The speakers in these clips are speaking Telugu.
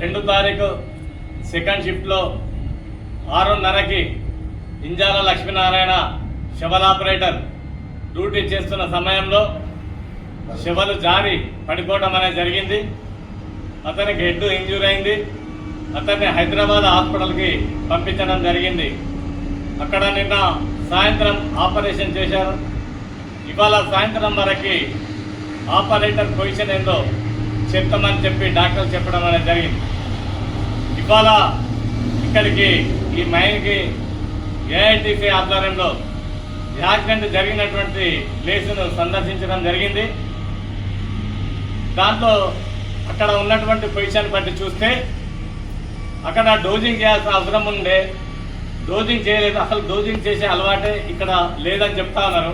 రెండు తారీఖు సెకండ్ షిఫ్ట్లో ఆరున్నరకి Injala Lakshminarayana shovel operator duty చేస్తున్న సమయంలో శవలు జారి పడిపోవడం అనేది జరిగింది. అతనికి హెడ్ ఇంజూర్ అయింది. అతన్ని హైదరాబాద్ హాస్పిటల్కి పంపించడం జరిగింది. అక్కడ నిన్న సాయంత్రం ఆపరేషన్ చేశారు. ఇవాళ సాయంత్రం వరకు ఆపరేటర్ పొజిషన్ ఏందో చెప్తామని చెప్పి డాక్టర్ చెప్పడం అనేది జరిగింది. ఇవాళ ఇక్కడికి ఈ మైన్కి ఏఐటీసీ ఆధ్వర్యంలో యాక్సిడెంట్ జరిగినటువంటి ప్లేసును సందర్శించడం జరిగింది. దాంట్లో అక్కడ ఉన్నటువంటి పొజిషన్ బట్టి చూస్తే అక్కడ డోజింగ్ చేయాల్సిన అవసరం ఉండే డోజింగ్ చేయలేదు అసలు డోజింగ్ చేసే అలవాటే ఇక్కడ లేదని చెప్తా ఉన్నారు.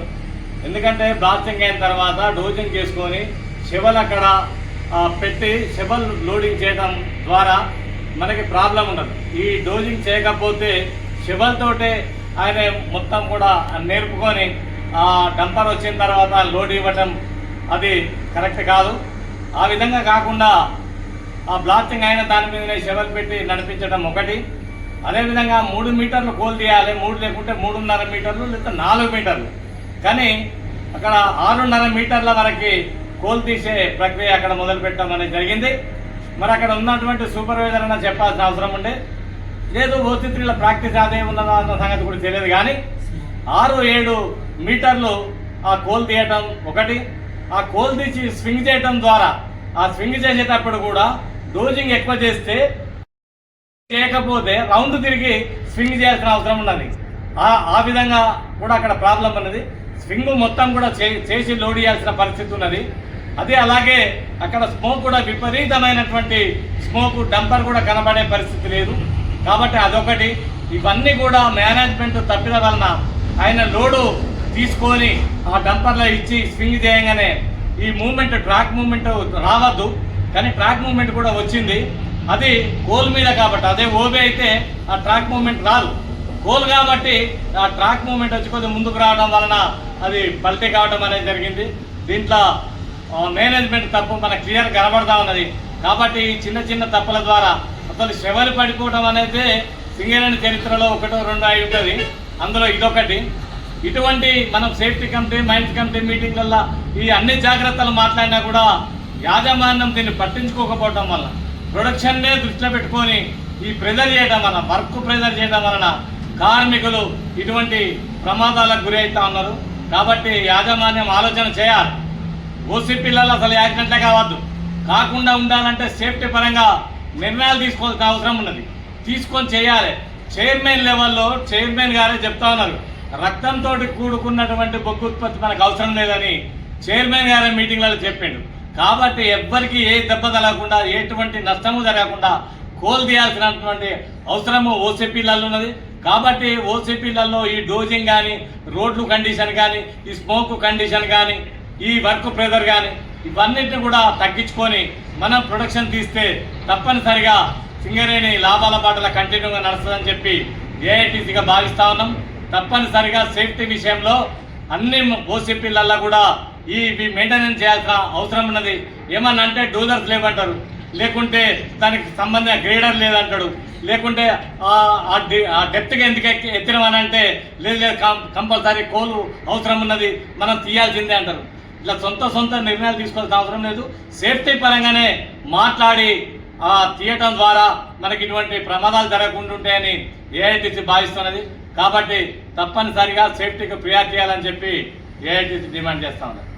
ఎందుకంటే బ్లాస్టింగ్ అయిన తర్వాత డోజింగ్ చేసుకొని శివలు అక్కడ పెట్టి శివల్ లోడింగ్ చేయడం ద్వారా మనకి ప్రాబ్లం ఉండదు. ఈ డోజింగ్ చేయకపోతే శివలతోటే ఆయన మొత్తం కూడా నేర్పుకొని ఆ డంపర్ వచ్చిన తర్వాత లోడ్ ఇవ్వటం అది కరెక్ట్ కాదు. ఆ విధంగా కాకుండా ఆ బ్లాస్టింగ్ అయిన దాని మీదనే షెవల్ పెట్టి నడిపించడం ఒకటి. అదేవిధంగా మూడు మీటర్లు కోల్ తీయాలి. మూడు లేకుంటే మూడున్నర మీటర్లు లేదా నాలుగు మీటర్లు. కానీ అక్కడ ఆరున్నర మీటర్ల వరకు కోల్ తీసే ప్రక్రియ అక్కడ మొదలు పెట్టడం అనేది జరిగింది. మరి అక్కడ ఉన్నటువంటి సూపర్వైజర్ అన్న చెప్పాల్సిన అవసరం ఉండే. లేదు ఓసిత్రిల ప్రాక్టీస్ అదే ఉన్నదా అన్న సంగతి కూడా తెలియదు కానీ ఆరు ఏడు మీటర్లు ఆ కోల్ తీయటం ఒకటి. ఆ కోల్ తీసి స్వింగ్ చేయటం ద్వారా ఆ స్వింగ్ చేసేటప్పుడు కూడా డోజింగ్ ఎక్కువ చేస్తే చేయకపోతే రౌండ్ తిరిగి స్వింగ్ చేయాల్సిన అవసరం ఉన్నది. ఆ విధంగా కూడా అక్కడ ప్రాబ్లం అనేది స్వింగ్ మొత్తం కూడా చే- చేసి లోడ్ చేయాల్సిన పరిస్థితి ఉన్నది. అదే అలాగే అక్కడ స్మోక్ కూడా విపరీతమైనటువంటి స్మోక్ డంపర్ కూడా కనబడే పరిస్థితి లేదు. కాబట్టి అదొకటి. ఇవన్నీ కూడా మేనేజ్మెంట్ తప్పిన వలన ఆయన లోడు తీసుకొని ఆ డంపర్లో ఇచ్చి స్వింగ్ చేయగానే ఈ మూమెంట్ ట్రాక్ మూమెంట్ రావద్దు. కానీ ట్రాక్ మూమెంట్ కూడా వచ్చింది. అది గోల్ మీద కాబట్టి అదే ఓబే అయితే ఆ ట్రాక్ మూమెంట్ రాదు. కోల్ కాబట్టి ఆ ట్రాక్ మూమెంట్ వచ్చి కొద్దిగా ముందుకు రావడం వలన అది పల్టీ కావడం అనేది జరిగింది. దీంట్లో మేనేజ్మెంట్ తప్పు మనకు క్లియర్ కనబడతా ఉన్నది. కాబట్టి ఈ చిన్న చిన్న తప్పుల ద్వారా అసలు శవలు పడిపోవడం అనేది సింగరేణి చరిత్రలో ఒకటో రెండో అయి ఉంటుంది అందులో ఇదొకటి. ఇటువంటి మనం సేఫ్టీ కమిటీ మైన్స్ కమిటీ మీటింగ్లలో ఈ అన్ని జాగ్రత్తలు మాట్లాడినా కూడా యాజమాన్యం దీన్ని పట్టించుకోకపోవడం వల్ల ప్రొడక్షన్నే దృష్టిలో పెట్టుకొని ఈ ప్రెజర్ చేయడం వలన వర్క్ ప్రెజర్ చేయడం వలన కార్మికులు ఇటువంటి ప్రమాదాలకు గురి అవుతా ఉన్నారు. కాబట్టి యాజమాన్యం ఆలోచన చేయాలి. ఓసీ పిల్లలు అసలు యాక్సిడెంట్లే కావద్దు. కాకుండా ఉండాలంటే సేఫ్టీ పరంగా నిర్ణయాలు తీసుకోవాల్సిన అవసరం ఉన్నది. తీసుకొని చేయాలి. చైర్మన్ లెవెల్లో చైర్మన్ గారే చెప్తా ఉన్నారు. రక్తంతో కూడుకున్నటువంటి బొగ్గు ఉత్పత్తి మనకు అవసరం లేదని చైర్మన్ గారే మీటింగ్లలో చెప్పిండు. కాబట్టి ఎవ్వరికి ఏ దెబ్బ తగలకుండా ఎటువంటి నష్టము జరగకుండా కోల్ తీయాల్సినటువంటి అవసరము ఓసీపీలలో ఉన్నది. కాబట్టి ఓసీపీలలో ఈ డోజింగ్ కానీ రోడ్లు కండిషన్ కానీ ఈ స్మోక్ కండిషన్ కానీ ఈ వర్క్ ప్రెజర్ కానీ ఇవన్నిటిని కూడా తగ్గించుకొని మనం ప్రొడక్షన్ తీస్తే తప్పనిసరిగా సింగరేణి లాభాల బాటల కంటిన్యూగా నడుస్తుందని చెప్పి ఏఐటీసీగా భావిస్తా ఉన్నాం. తప్పనిసరిగా సేఫ్టీ విషయంలో అన్ని ఓసీపీలల్లో కూడా ఈ మెయింటెనెన్స్ చేయాల్సిన అవసరం ఉన్నది. ఏమన్నా అంటే డోజర్స్ లేవంటారు. లేకుంటే దానికి సంబంధించిన గ్రేడర్ లేదంటాడు. లేకుంటే ఆ- ఆ డెప్త్గా ఎందుకు ఎక్కి ఎత్తినమని అంటే లేదు లేదు కంపల్సరీ కోలు అవసరం ఉన్నది మనం తీయాల్సిందే అంటారు. ఇట్లా సొంత సొంత నిర్ణయాలు తీసుకోవాల్సిన అవసరం లేదు. సేఫ్టీ పరంగానే మాట్లాడి ఆ తీయటం ద్వారా మనకి ఇటువంటి ప్రమాదాలు జరగకుండా ఉంటాయని ఏఐటీసీ భావిస్తున్నది. కాబట్టి తప్పనిసరిగా సేఫ్టీకి ప్రియారిటీ చేయాలని చెప్పి ఏఐటీసీ డిమాండ్ చేస్తా ఉన్నారు.